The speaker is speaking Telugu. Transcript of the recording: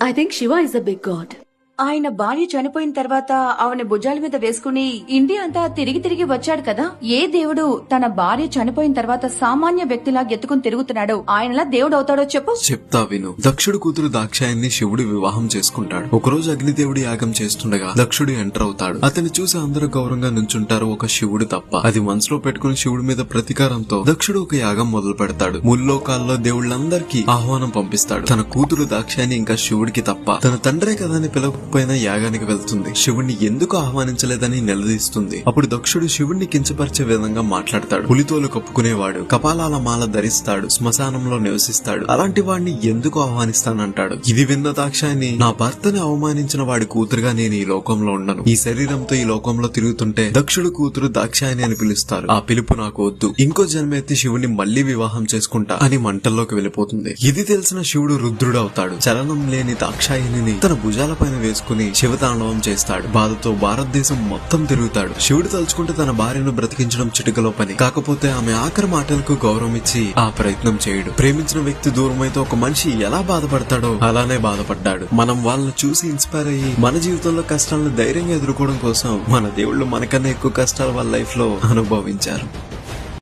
I think Shiva is a big god. ఆయన భార్య చనిపోయిన తర్వాత ఆమెను భుజాల మీద వేసుకుని ఇండియా అంతా తిరిగి తిరిగి వచ్చాడు కదా? ఏ దేవుడు తన భార్య చనిపోయిన తర్వాత సామాన్య వ్యక్తిలా ఎత్తుకుని తిరుగుతున్నాడో? ఆయనలా దేవుడు అవుతాడో చెప్పు. చెప్తా విను. దక్షుడు కూతురు దాక్షాయన్ని శివుడు వివాహం చేసుకుంటాడు. ఒకరోజు అగ్నిదేవుడి యాగం చేస్తుండగా దక్షుడు ఎంటర్ అవుతాడు. అతన్ని చూసి అందరూ గౌరవంగా నుంచుంటారు. ఒక శివుడు తప్ప. అది మనసులో పెట్టుకుని శివుడి మీద ప్రతీకారంతో దక్షుడు ఒక యాగం మొదలు పెడతాడు. ముల్లోకాల్లో దేవుళ్ళందరికీ ఆహ్వానం పంపిస్తాడు. తన కూతురు దాక్షాయని ఇంకా శివుడికి తప్ప తన తండ్రే కదా అని తప్పైన యాగానికి వెళ్తుంది. శివుణ్ణి ఎందుకు ఆహ్వానించలేదని నిలదీస్తుంది. అప్పుడు దక్షుడు శివుణ్ణి కించపరిచే విధంగా మాట్లాడతాడు. పులితోలు కప్పుకునేవాడు. కపాలాల మాల ధరిస్తాడు. శ్మశానంలో నివసిస్తాడు. అలాంటి వాడిని ఎందుకు ఆహ్వానిస్తానంటాడు? ఇది విన్న దాక్షాయిని నా భర్తని అవమానించిన వాడి కూతురుగా నేను ఈ లోకంలో ఉండను. ఈ శరీరంతో ఈ లోకంలో తిరుగుతుంటే దక్షుడు కూతురు దాక్షాయని అని పిలుస్తారు. ఆ పిలుపు నాకు వద్దు. ఇంకో జన్మెత్తి శివుని మళ్ళీ వివాహం చేసుకుంటా అని మంటల్లోకి వెళ్ళిపోతుంది. ఇది తెలిసిన శివుడు రుద్రుడవుతాడు. చలనం లేని దాక్షాయిని తన భుజాలపైన చేసుకుని శివతాండవం చేస్తాడు. బాధతో భారతదేశం మొత్తం తిరుగుతాడు. శివుడు తలుచుకుంటే తన భార్యను బ్రతికించడం చిటికలో పని. కాకపోతే ఆమె ఆఖరి మాటలకు గౌరవం ఇచ్చి ఆ ప్రయత్నం చేయడు. ప్రేమించిన వ్యక్తి దూరమైతే ఒక మనిషి ఎలా బాధపడతాడో అలానే బాధపడ్డాడు. మనం వాళ్ళని చూసి ఇన్స్పైర్ అయ్యి మన జీవితంలో కష్టాలను ధైర్యంగా ఎదుర్కోవడం కోసం మన దేవుళ్ళు మనకన్నా ఎక్కువ కష్టాలు వాళ్ళ లైఫ్లో అనుభవించారు.